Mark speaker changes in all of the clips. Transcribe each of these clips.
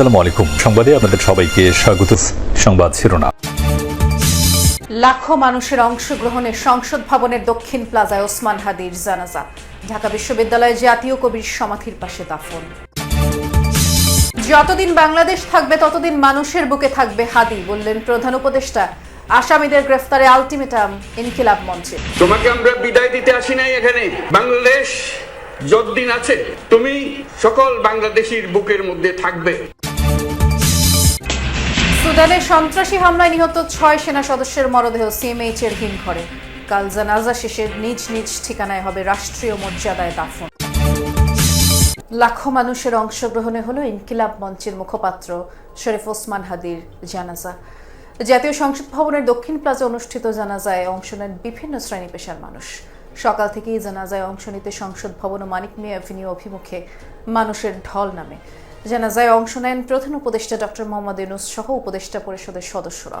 Speaker 1: আসসালামু আলাইকুম। সংবাদে আপনাদের সবাইকে স্বাগত। সংবাদ শিরোনাম।
Speaker 2: লাখো মানুষের অংশগ্রহণে সংসদ ভবনের দক্ষিণ প্লাজায় ওসমান হাদির জানাজা। ঢাকা বিশ্ববিদ্যালয়ে জাতীয় কবির সমাধির পাশে দাফন। যতদিন বাংলাদেশ থাকবে ততদিন মানুষের বুকে থাকবে হাদি বললেন প্রধান উপদেষ্টা। আসামিদের গ্রেফতারে আলটিমেটাম ইনকিলাব মঞ্চে।
Speaker 3: তোমাকে আমরা বিদায় দিতে আসি নাই এখানে। বাংলাদেশ যতদিন আছে তুমি সকল বাংলাদেশির বুকের মধ্যে থাকবে।
Speaker 2: সুদানে সন্ত্রাসী হামলায় নিহত ছয় সেনা সদস্যের মরদেহ সিএমএইচ এর হিমঘরে। কাল জানাজা শেষে নিজ নিজ ঠিকানায় হবে রাষ্ট্রীয় মর্যাদায় দাফন। লাখো মানুষের অংশগ্রহণে হলো ইনকিলাব মঞ্চের মুখপাত্র শরীফ ওসমান হাদির জানাজা। জাতীয় সংসদ ভবনের দক্ষিণ প্লাজা অনুষ্ঠিত জানাজায় অংশ নেন বিভিন্ন শ্রেণি পেশার মানুষ। সকাল থেকেই জানাজায় অংশ নিতে সংসদ ভবন ও মানিক মিয়া অভিমুখে মানুষের ঢল নামে। জানাজায় অংশ নেন প্রধান উপদেষ্টা ডক্টর মোহাম্মদ ইউনুস সহ উপদেষ্টা পরিষদের সদস্যরা।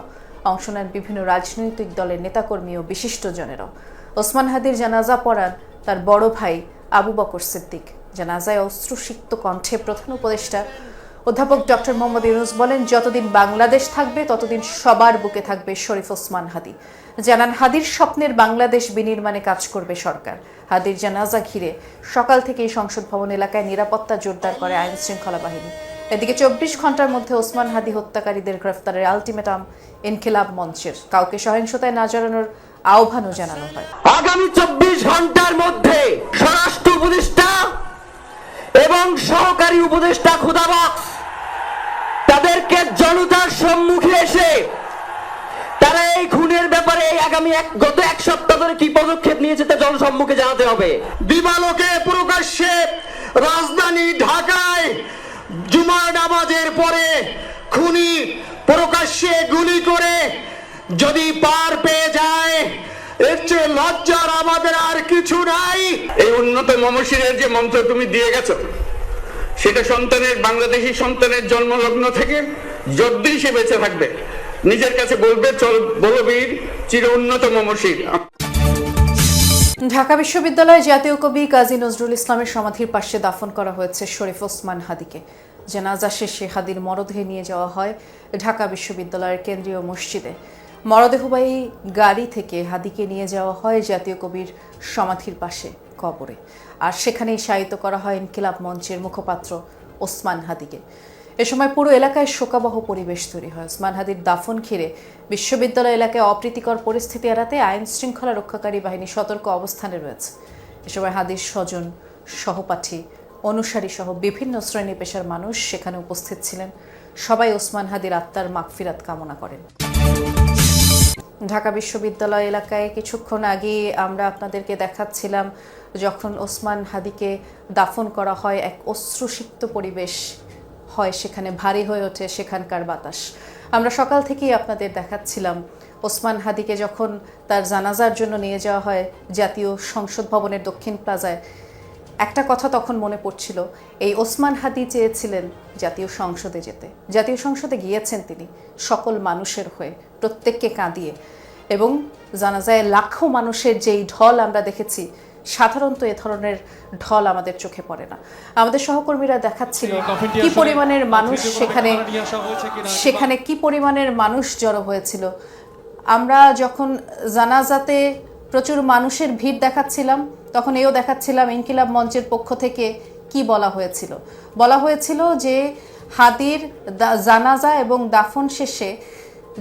Speaker 2: অংশ নেন বিভিন্ন রাজনৈতিক দলের নেতাকর্মী ও বিশিষ্টজনেরা। ওসমান হাদির জানাজা পড়ান তার বড় ভাই আবু বকর সিদ্দিক। জানাজায় অস্ত্রসিক্ত কণ্ঠে প্রধান উপদেষ্টা অধ্যাপক ডক্টর মোহাম্মদ ইউনুস বলেন, যতদিন বাংলাদেশ থাকবে, ততদিন সবার বুকে থাকবে শরীফ ওসমান হাদি। জানান, হাদির স্বপ্নের বাংলাদেশ বিনির্মাণে কাজ করবে সরকার। হাদির জানাজা ঘিরে সকাল থেকেই সংসদ ভবন এলাকায় নিরাপত্তা জোরদার করে আইন শৃঙ্খলা বাহিনী। এদিকে চব্বিশ ঘণ্টার মধ্যে ওসমান হাদি হত্যাকারীদের গ্রেফতারের আলটিমেটাম ইনকিলাব মঞ্চের। কাউকে সহিংসতায় না জড়ানোর আহ্বানও জানানো হয়।
Speaker 4: আগামী চব্বিশ ঘণ্টার মধ্যে স্বরাষ্ট্র উপদেষ্টা এবং সহকারী উপদেষ্টা খুদাবক্স তাদেরকে জনতার সম্মুখে এসে তারা এই খুনের ব্যাপারে এই আগামী এক গত এক সপ্তাহ ধরে কি পদক্ষেপ নিয়েছে তা জনসম্মুখে জানাতে হবে?
Speaker 3: দিবালোকে প্রকাশ্যে রাজধানী ঢাকায় জুমার নামাজের পরে খুনি প্রকাশ্যে গুলি করে যদি পার পেয়ে যায় এর চেয়ে লজ্জার আমাদের আর কিছু নাই। এই উন্নত মমশিরের যে মন্ত্র তুমি দিয়ে গেছো সেটা সন্তানের বাংলাদেশি সন্তানের জন্মলগ্ন থেকে যদ্দিন সে বেঁচে থাকবে, নিজের কাছে বলবে, চল বলবীর, চির উন্নত মমশির
Speaker 2: ঢাকা বিশ্ববিদ্যালয়ে জাতীয় কবি কাজী নজরুল ইসলামের সমাধির পাশে দাফন করা হয়েছে শরীফ ওসমান হাদিকে। জানাজা শেষে হাদির মরদেহ নিয়ে যাওয়া হয় ঢাকা বিশ্ববিদ্যালয়ের কেন্দ্রীয় মসজিদে। মরদেহবাহী গাড়ি থেকে হাদিকে নিয়ে যাওয়া হয় জাতীয় কবির সমাধির পাশে। কবরে। আর সেখানেই শায়িত করা হয় ইনকিলাব মঞ্চের মুখপাত্র ওসমান হাদিকে। এ সময় পুরো এলাকায় শোকাবহ পরিবেশ তৈরি হয়। ওসমান হাদির দাফন ঘিরে বিশ্ববিদ্যালয় এলাকায় অপ্রীতিকর পরিস্থিতি এড়াতে আইন শৃঙ্খলা রক্ষাকারী বাহিনী সতর্ক অবস্থানে রয়েছে। এ সময় হাদির স্বজন, সহপাঠী অনুসারী সহ বিভিন্ন শ্রেণি পেশার মানুষ সেখানে উপস্থিত ছিলেন। সবাই ওসমান হাদির আত্মার মাগফিরাত কামনা করেন। ঢাকা বিশ্ববিদ্যালয় এলাকায় কিছুক্ষণ আগে আমরা আপনাদেরকে দেখাচ্ছিলাম যখন ওসমান হাদিকে দাফন করা হয়, এক অশ্রুসিক্ত পরিবেশ হয় সেখানে, ভারী হয়ে ওঠে সেখানকার বাতাস। আমরা সকাল থেকেই আপনাদের দেখাচ্ছিলাম, ওসমান হাদিকে যখন তার জানাজার জন্য নিয়ে যাওয়া হয় জাতীয় সংসদ ভবনের দক্ষিণ প্লাজায়, একটা কথা তখন মনে পড়ছিল, এই ওসমান হাদি চেয়েছিলেন জাতীয় সংসদে যেতে। জাতীয় সংসদে গিয়েছেন তিনি, সকল মানুষের হয়ে, প্রত্যেককে কাঁদিয়ে। এবং জানা যায় লাখো মানুষের যেই ঢল আমরা দেখেছি সাধারণত এ ধরনের ঢল আমাদের চোখে পড়ে না। আমাদের সহকর্মীরা দেখাচ্ছিল কি পরিমাণের মানুষ সেখানে সেখানে কি পরিমাণের মানুষ জড়ো হয়েছিল। আমরা যখন জানাজাতে প্রচুর মানুষের ভিড় দেখাচ্ছিলাম তখন এও দেখাচ্ছিলাম ইনকিলাব মঞ্চের পক্ষ থেকে কি বলা হয়েছিল। বলা হয়েছিল যে হাদির জানাজা এবং দাফন শেষে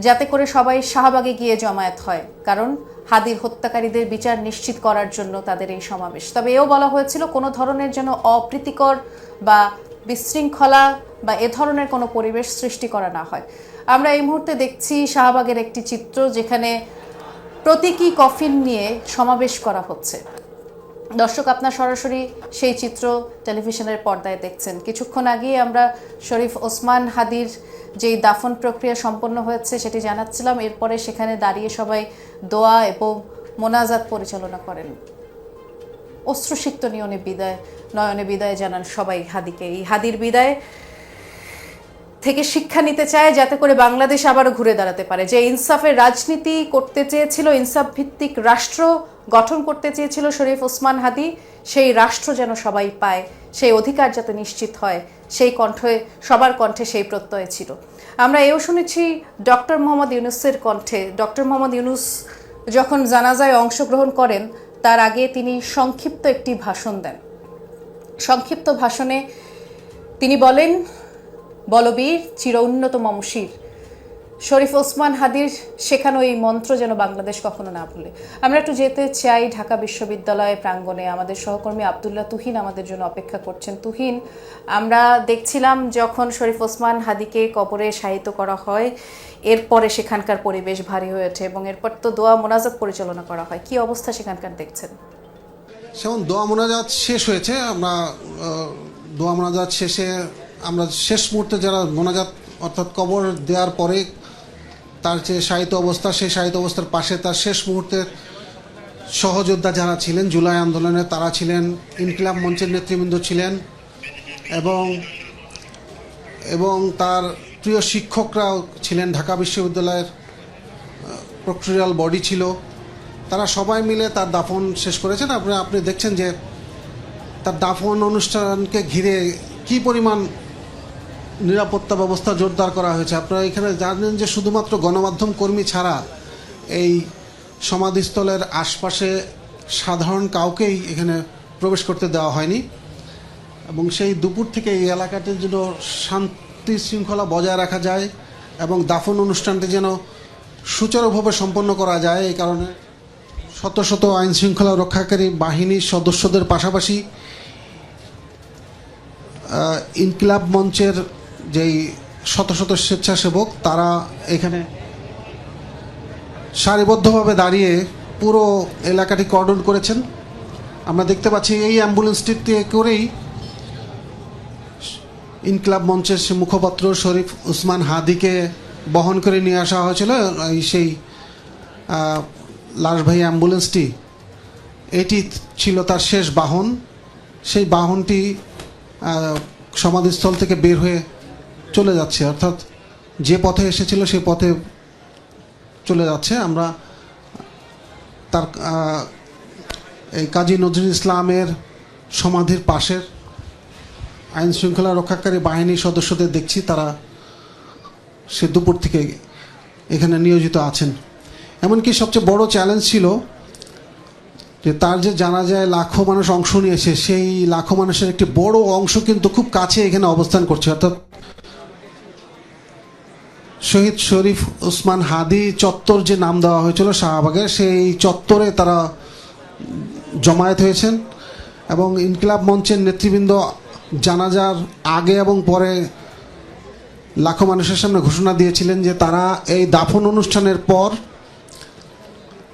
Speaker 2: যাতে করে সবাই শাহবাগে গিয়ে জমায়েত হয়, কারণ হাদির হত্যাকারীদের বিচার নিশ্চিত করার জন্য তাদের এই সমাবেশ। তবে এও বলা হয়েছিল, কোনো ধরনের যেন অপ্রীতিকর বা বিশৃঙ্খলা বা এ ধরনের কোনো পরিবেশ সৃষ্টি করা না হয়। আমরা এই মুহূর্তে দেখছি শাহবাগের একটি চিত্র, যেখানে প্রতীকী কফিন নিয়ে সমাবেশ করা হচ্ছে। দর্শক, আপনার সরাসরি সেই চিত্র টেলিভিশনের পর্দায় দেখছেন। কিছুক্ষণ আগেই আমরা শরীফ ওসমান হাদির যেই দাফন প্রক্রিয়া সম্পন্ন হয়েছে সেটি জানাচ্ছিলাম। এরপরে সেখানে দাঁড়িয়ে সবাই দোয়া এবং মোনাজাত পরিচালনা করেন। অশ্রুসিক্ত নিয়নে বিদায়, নয়নে বিদায় জানান সবাই হাদিকে। এই হাদির বিদায় থেকে শিক্ষা নিতে চায় যাতে করে বাংলাদেশ আবারও ঘুরে দাঁড়াতে পারে। যে ইনসাফের রাজনীতি করতে চেয়েছিল ইনসাফ ভিত্তিক রাষ্ট্র গঠন করতে চেয়েছিল শরীফ ওসমান হাদি, সেই রাষ্ট্র যেন সবাই পায়, সেই অধিকার যাতে নিশ্চিত হয়, সেই কণ্ঠে, সবার কণ্ঠে সেই প্রত্যয় ছিল। আমরা এও শুনেছি ডক্টর মোহাম্মদ ইউনুসের কণ্ঠে। ডক্টর মোহাম্মদ ইউনুস যখন জানাজায় অংশগ্রহণ করেন, তার আগে তিনি সংক্ষিপ্ত একটি ভাষণ দেন। সংক্ষিপ্ত ভাষণে তিনি বলেন, বলবীর চির উন্নত মমশির শরীফ ওসমান হাদির শেখানো এই মন্ত্র যেন বাংলাদেশ কখনো না ভুলে। আমরা একটু যেতে চাই ঢাকা বিশ্ববিদ্যালয় প্রাঙ্গণে। আমাদের সহকর্মী আবদুল্লাহ তুহিন আমাদের জন্য অপেক্ষা করছেন। তুহিন, আমরা দেখছিলাম যখন শরীফ ওসমান হাদিকে কবরে শায়িত করা হয়, এরপরে সেখানকার পরিবেশ ভারী হয়ে ওঠে এবং এরপর তো দোয়া মোনাজাত পরিচালনা করা হয়। কি অবস্থা সেখানকার দেখছেন?
Speaker 5: যেমন দোয়া মোনাজাত শেষ হয়েছে। আমরা দোয়া মোনাজাত শেষে আমরা শেষ মুহূর্তে যারা মোনাজাত অর্থাৎ কবর দেওয়ার পরে তার যে সাহিত্য অবস্থা, সেই সাহিত্য অবস্থার পাশে তার শেষ মুহূর্তের সহযোদ্ধা যারা ছিলেন, জুলাই আন্দোলনে তারা ছিলেন, ইনকিলাব মঞ্চের নেতৃবৃন্দ ছিলেন এবং এবং তার প্রিয় শিক্ষকরাও ছিলেন। ঢাকা বিশ্ববিদ্যালয়ের প্রক্টোরিয়াল বডি ছিল। তারা সবাই মিলে তার দাফন শেষ করেছেন। আপনি আপনি দেখছেন যে তার দাফন অনুষ্ঠানকে ঘিরে কি পরিমাণ নিরাপত্তা ব্যবস্থা জোরদার করা হয়েছে। আপনারা এখানে জানেন যে শুধুমাত্র গণমাধ্যম কর্মী ছাড়া এই সমাধিস্থলের আশপাশে সাধারণ কাউকেই এখানে প্রবেশ করতে দেওয়া হয়নি। এবং সেই দুপুর থেকে এই এলাকাটির যেন শান্তি শৃঙ্খলা বজায় রাখা যায় এবং দাফন অনুষ্ঠানটি যেন সুচারুভাবে সম্পন্ন করা যায়, এই কারণে শত শত আইন শৃঙ্খলা রক্ষাকারী বাহিনীর সদস্যদের পাশাপাশি ইনকিলাব মঞ্চের যেই শত শত স্বেচ্ছাসেবক, তারা এখানে সারিবদ্ধভাবে দাঁড়িয়ে পুরো এলাকাটি কর্ডন করেছেন। আমরা দেখতে পাচ্ছি এই অ্যাম্বুলেন্সটিতে করেই ইনকলাব মঞ্চের মুখপাত্র শরীফ উসমান হাদিকে বহন করে নিয়ে আসা হয়েছিল। সেই লাশবাহী অ্যাম্বুলেন্সটি এটি ছিল তার শেষ বাহন। সেই বাহনটি সমাধিস্থল থেকে বের হয়ে চলে যাচ্ছে, অর্থাৎ যে পথে এসেছিল সে পথে চলে যাচ্ছে। আমরা তার এই কাজী নজরুল ইসলামের সমাধির পাশের আইন শৃঙ্খলা রক্ষাকারী বাহিনীর সদস্যদের দেখছি, তারা সে দুপুর থেকে এখানে নিয়োজিত আছেন। এমনকি সবচেয়ে বড় চ্যালেঞ্জ ছিল যে তার যে জানা যায় লাখো মানুষ অংশ নিয়েছে, সেই লাখো মানুষের একটি বড় অংশ কিন্তু খুব কাছে এখানে অবস্থান করছে। অর্থাৎ শহীদ শরীফ ওসমান হাদি চত্বর যে নাম দেওয়া হয়েছিল শাহবাগের সেই চত্বরে তারা জমায়েত হয়েছেন এবং ইনকিলাব মঞ্চের নেতৃবৃন্দ জানাজার আগে এবং পরে লাখো মানুষের সামনে ঘোষণা দিয়েছিলেন যে তারা এই দাফন অনুষ্ঠানের পর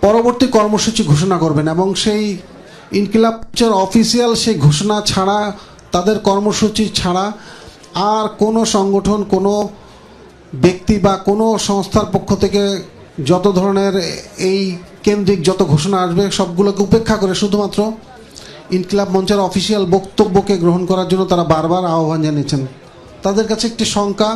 Speaker 5: পরবর্তী কর্মসূচি ঘোষণা করবেন এবং সেই ইনকিলাবের অফিসিয়াল সেই ঘোষণা ছাড়া, তাদের কর্মসূচি ছাড়া আর কোনো সংগঠন, কোনো ব্যক্তি বা কোনো সংস্থার পক্ষ থেকে যত ধরনের এই কেন্দ্রিক যত ঘোষণা আসবে, সবগুলোকে উপেক্ষা করে শুধুমাত্র ইনকিলাব মঞ্চের অফিসিয়াল বক্তব্যকে গ্রহণ করার জন্য তারা বারবার আহ্বান জানিয়েছেন। তাদের কাছে একটি শঙ্কা